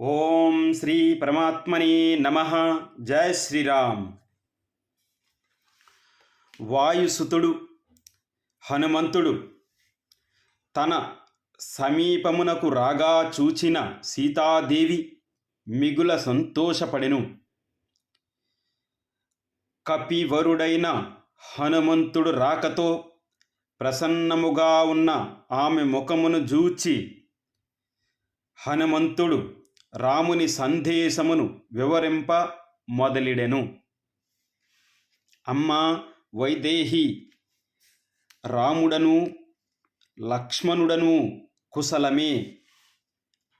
ఓం శ్రీ పరమాత్మని నమ. జయ శ్రీరామ్. వాయుసుతుడు హనుమంతుడు తన సమీపమునకు రాగా చూచిన సీతాదేవి మిగుల సంతోషపడెను. కపివరుడైన హనుమంతుడు రాకతో ప్రసన్నముగా ఉన్న ఆమె ముఖమును జూచి హనుమంతుడు రాముని సందేశమును వివరింప మొదలిడెను. అమ్మ వైదేహి రాముడను లక్ష్మణుడను కుశలమే.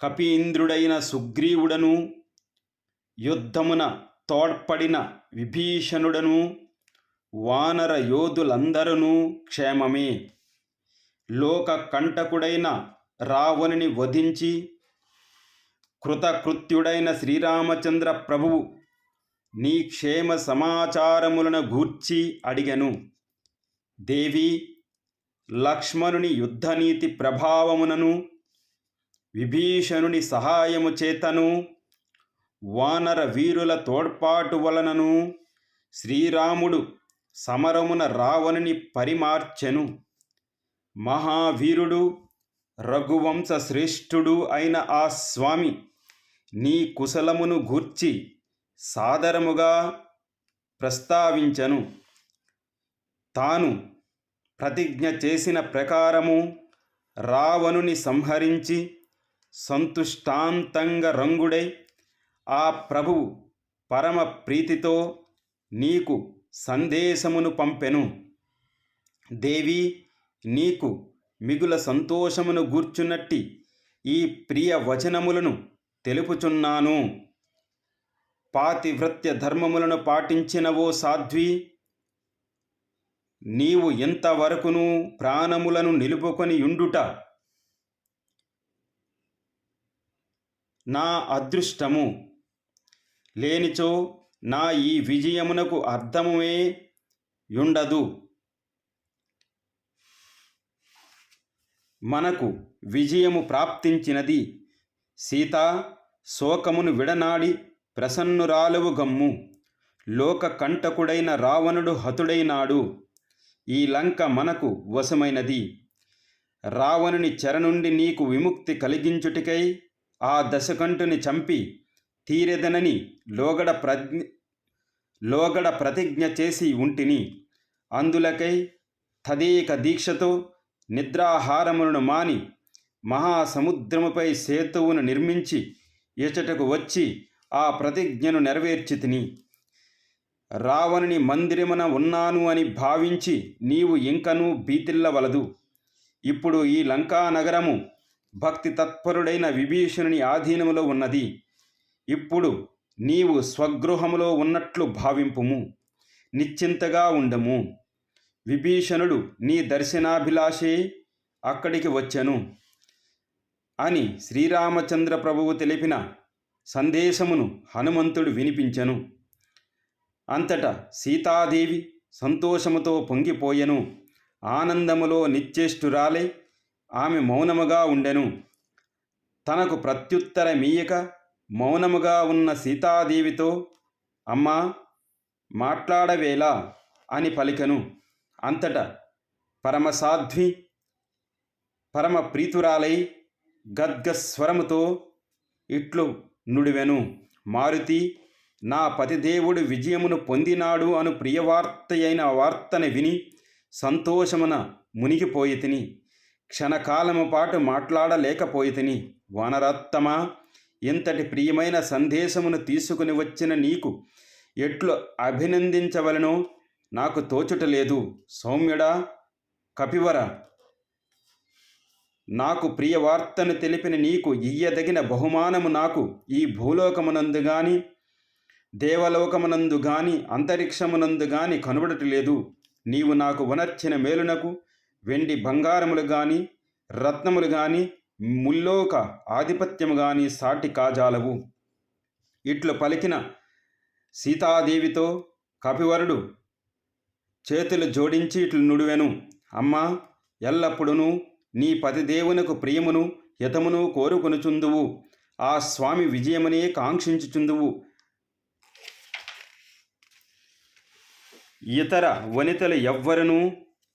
కపీంద్రుడైన సుగ్రీవుడను యుద్ధమున తోడ్పడిన విభీషణుడను వానర యోధులందరూ క్షేమమే. లోక కంటకుడైన రావణుని వధించి కృతకృత్యుడైన శ్రీరామచంద్ర ప్రభువు నీ క్షేమ సమాచారములను గూర్చి అడిగను. దేవి లక్ష్మణుని యుద్ధనీతి ప్రభావమునను విభీషణుని సహాయము చేతను వానర వీరుల తోడ్పాటు వలనను శ్రీరాముడు సమరమున రావణుని పరిమార్చెను. మహావీరుడు రఘువంశ శ్రేష్ఠుడు అయిన ఆ స్వామి నీ కుశలమును గూర్చి సాదరముగా ప్రస్తావించను. తాను ప్రతిజ్ఞ చేసిన ప్రకారము రావణుని సంహరించి సంతుష్టాంతంగా రంగుడై ఆ ప్రభువు పరమ ప్రీతితో నీకు సందేశమును పంపెను. దేవి నీకు మిగుల సంతోషమును గూర్చున్నట్టి ఈ ప్రియ వచనములను తెలుపుచున్నాను. పాతివ్రత్య ధర్మములను పాటించినవో సాధ్వి నీవు ఎంతవరకును ప్రాణములను నిలుపుకొని ఉండుట నా అదృష్టము. లేనిచో నా ఈ విజయమునకు అర్థమే ఉండదు. మనకు విజయము ప్రాప్తించినది సీత శోకమును విడనాడి ప్రసన్నురాలువు గమ్ము. లోక కంటకుడైన రావణుడు హతుడైనాడు. ఈ లంక మనకు వశమైనది. రావణుని చెర నుండి నీకు విముక్తి కలిగించుటికై ఆ దశకంఠుని చంపి తీరెదనని లోగడ ప్రజ్ఞ లోగడ ప్రతిజ్ఞ చేసి ఉంటిని. అందులకై తదేక దీక్షతో నిద్రాహారములను మాని మహాసముద్రముపై సేతువును నిర్మించి ఇచటకు వచ్చి ఆ ప్రతిజ్ఞను నెరవేర్చి తిని రావణుని మందిరమున ఉన్నాను అని భావించి నీవు ఇంకనూ బీతిల్లవలదు ఇప్పుడు ఈ లంకా నగరము భక్తి తత్పరుడైన విభీషణుని ఆధీనములో ఉన్నది. ఇప్పుడు నీవు స్వగృహములో ఉన్నట్లు భావింపుము. నిశ్చింతగా ఉండము. విభీషణుడు నీ దర్శనాభిలాషే అక్కడికి వచ్చెను. అని శ్రీరామచంద్ర ప్రభువు తెలిపిన సందేశమును హనుమంతుడు వినిపించెను. అంతటా సీతాదేవి సంతోషముతో పొంగిపోయెను. ఆనందములో నిశ్చేష్టురాలై ఆమె మౌనముగా ఉండెను. తనకు ప్రత్యుత్తరమీయక మౌనముగా ఉన్న సీతాదేవితో అమ్మా మాట్లాడవేలా అని పలికెను. అంతటా పరమసాధ్వి పరమ ప్రీతురాలై గద్గస్వరముతో ఇట్లు నుడివెను. మారుతి నా పతిదేవుడు విజయమును పొందినాడు అను ప్రియవార్తయైన వార్తని విని సంతోషమున మునిగిపోయి తిని క్షణకాలము పాటు మాట్లాడలేకపోయి తిని వనరత్తమ ఇంతటి ప్రియమైన సందేశమును తీసుకుని వచ్చిన నీకు ఎట్లు అభినందించవలనో నాకు తోచుటలేదు సౌమ్యుడా కపివర నాకు ప్రియవార్తను తెలిపిన నీకు ఇయ్యదగిన బహుమానము నాకు ఈ భూలోకమునందు గాని దేవలోకమునందు గాని అంతరిక్షమునందు గాని కనబడటలేదు నీవు నాకు ఉనర్చిన మేలునకు వెండి బంగారములు గాని రత్నములు గాని ముల్లోక ఆధిపత్యము గాని సాటి కాజాలవు. ఇట్లు పలికిన సీతాదేవితో కపివరుడు చేతులు జోడించి ఇట్లు నుడివెను. అమ్మా ఎల్లప్పుడూ నీ పతిదేవునకు ప్రియమును హితమును కోరుకొనుచుందువు. ఆ స్వామి విజయమునే కాంక్షించుచుందువు. ఇతర వనితలు ఎవ్వరనూ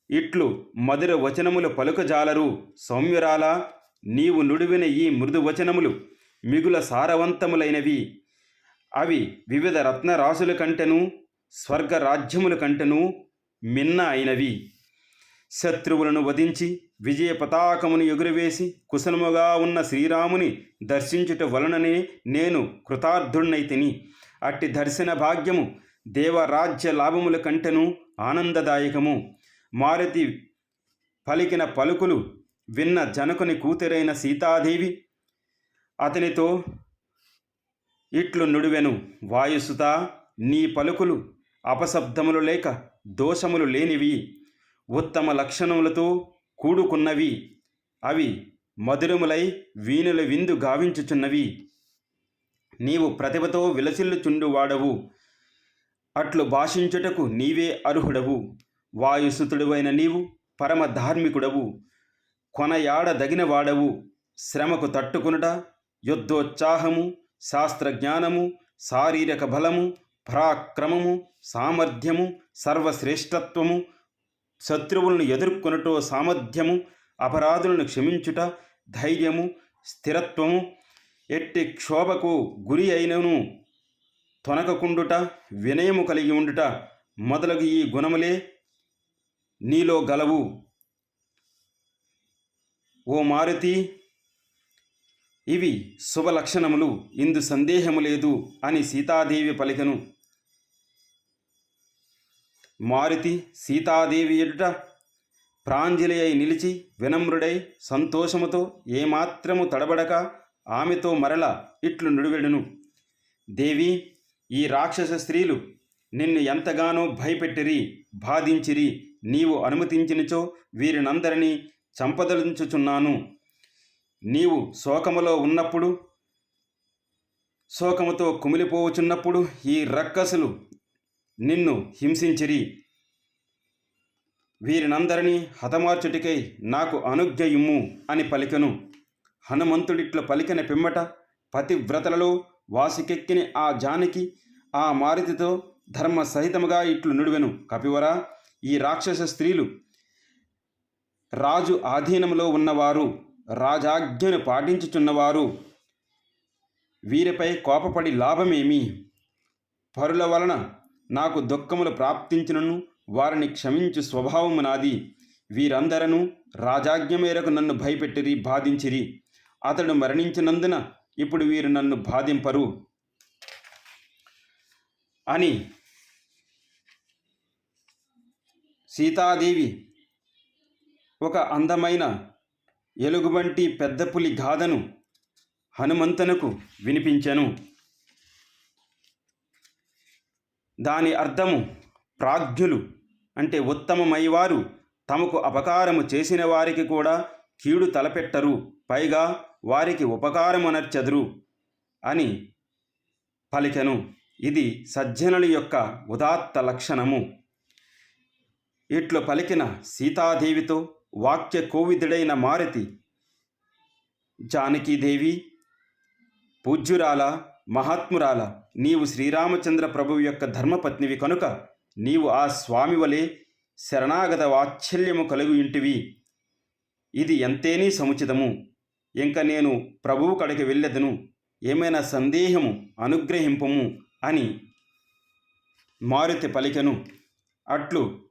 ఇట్లు మధుర వచనములు పలుకజాలరు. సౌమ్యురాల నీవు నుడివిన ఈ మృదు వచనములు మిగుల సారవంతములైనవి. అవి వివిధ రత్నరాశుల కంటెను స్వర్గ రాజ్యముల కంటెను మిన్న అయినవి. శత్రువులను వధించి విజయ పతాకమును ఎగురవేసి కుశలముగా ఉన్న శ్రీరాముని దర్శించుట వలననే నేను కృతార్థుణ్ణైతిని అట్టి దర్శన భాగ్యము దేవరాజ్య లాభముల కంటెను ఆనందదాయకము. మారుతి పలికిన పలుకులు విన్న జనకుని కూతురైన సీతాదేవి అతనితో ఇట్లు నుడివెను వాయుసుత నీ పలుకులు అపశబ్దములు లేక దోషములు లేనివి. ఉత్తమ లక్షణములతో కూడుకున్నవి. అవి మధురములై వీణుల విందు గావించుచున్నవి. నీవు ప్రతిభతో విలసిల్లుచుండువాడవు. అట్లు భాషించుటకు నీవే అర్హుడవు. వాయుసుతుడువైన నీవు పరమ ధార్మికుడవు. కొనయాడదగినవాడవు. శ్రమకు తట్టుకునుట యుద్ధోత్సాహము శాస్త్రజ్ఞానము శారీరక బలము పరాక్రమము సామర్థ్యము సర్వశ్రేష్టత్వము శత్రువులను ఎదుర్కొనుటో సామర్థ్యము అపరాధులను క్షమించుట ధైర్యము స్థిరత్వము ఎట్టి క్షోభకు గురి అయినను తొనకకుండుట వినయము కలిగి ఉండుట మొదలగు ఈ గుణములే నీలో గలవు. ఓ మారుతి ఇవి శుభలక్షణములు ఇందు సందేహము లేదు అని సీతాదేవి పలికను. మారుతి సీతాదేవి ఎదుట ప్రాంజలియై నిలిచి వినమ్రుడై సంతోషముతో ఏమాత్రము తడబడక ఆమెతో మరల ఇట్లు నుడివెడును. దేవి ఈ రాక్షస స్త్రీలు నిన్ను ఎంతగానో భయపెట్టిరి బాధించిరి నీవు అనుమతించినచో వీరినందరినీ చంపదలించుచున్నాను. నీవు శోకములో ఉన్నప్పుడు శోకముతో కుమిలిపోవుచున్నప్పుడు ఈ రక్కసులు నిన్ను హింసించిరి. వీరినందరినీ హతమార్చుటికై నాకు అనుజ్ఞ ఇమ్ము అని పలికెను. హనుమంతుడిట్ల పలికిన పిమ్మట పతివ్రతలలో వాసికెక్కిన ఆ జానకి ఆ మారుతితో ధర్మ సహితముగా ఇట్లు నుడివెను. కపివరా ఈ రాక్షస స్త్రీలు రాజు ఆధీనంలో ఉన్నవారు రాజాజ్ఞను పాటించుచున్నవారు వీరిపై కోపపడి లాభమేమి? పరుల వలన నాకు దుఃఖములు ప్రాప్తించినను వారిని క్షమించు స్వభావము నాది. వీరందరను రాజాజ్ఞ మేరకు నన్ను భయపెట్టిరి బాధించిరి. అతడు మరణించినందున ఇప్పుడు వీరు నన్ను బాధింపరు. అని సీతాదేవి ఒక అందమైన ఎలుగుబంటి పెద్ద పులి గాథను హనుమంతునకు వినిపించెను. దాని అర్థము ప్రాజ్ఞులు అంటే ఉత్తమమైవారు తమకు అపకారము చేసిన వారికి కూడా కీడు తలపెట్టరు. పైగా వారికి ఉపకారమునర్చెదరు అని పలికెను. ఇది సజ్జనుల యొక్క ఉదాత్త లక్షణము. ఇట్లు పలికిన సీతాదేవితో వాక్య కోవిదుడైన మారుతి జానకీదేవి పూజ్యురాల మహాత్మురాల నీవు శ్రీరామచంద్ర ప్రభువు యొక్క ధర్మపత్నివి కనుక నీవు ఆ స్వామి వలె శరణాగత వాత్సల్యము కలుగు ఇంటివి. ఇది ఎంతేనీ సముచితము. ఇంక నేను ప్రభువు కడకి వెళ్ళెదను. ఏమైనా సందేహము అనుగ్రహింపము అని మారుతి పలికెను. అట్లు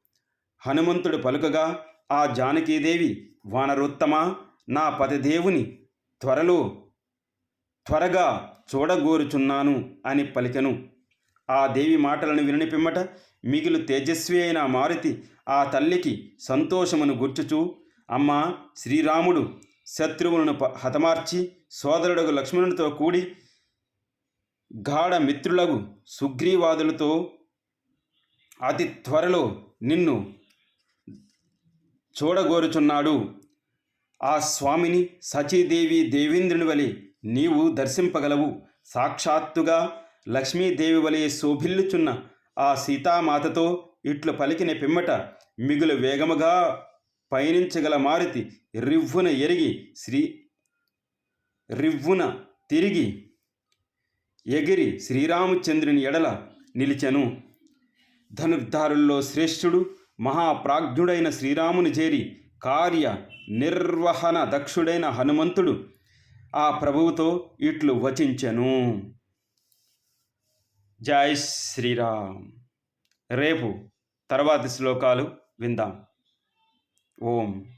హనుమంతుడు పలుకగా ఆ జానకీదేవి వానరోత్తమ నా పతిదేవుని త్వరలో త్వరగా చూడగోరుచున్నాను అని పలికెను. ఆ దేవి మాటలను వినని పిమ్మట మిగిలి తేజస్వి అయిన మారుతి ఆ తల్లికి సంతోషమును గుర్చుచూ అమ్మా శ్రీరాముడు శత్రువులను ప- హతమార్చి సోదరుడగు లక్ష్మణునితో కూడి గాఢ మిత్రులకు సుగ్రీవాదులతో అతి త్వరలో నిన్ను చూడగోరుచున్నాడు. ఆ స్వామిని సచీదేవి దేవేంద్రుని వలె నీవు దర్శింపగలవు. సాక్షాత్తుగా లక్ష్మీదేవి వలె శోభిల్లుచున్న ఆ సీతామాతతో ఇట్లు పలికిన పిమ్మట మిగులు వేగముగా పయనించగల మారుతి రివ్వున ఎరిగి శ్రీ రివ్వున తిరిగి ఎగిరి శ్రీరామచంద్రుని ఎడల నిలిచెను. ధనుర్ధారుల్లో శ్రేష్ఠుడు మహాప్రాజ్ఞుడైన శ్రీరాముని చేరి కార్య నిర్వహణ దక్షుడైన హనుమంతుడు ఆ ప్రభువుతో ఇట్లు వచించెను. జై శ్రీరామ్. రేపు తర్వాతి శ్లోకాలు విందాం. ఓం.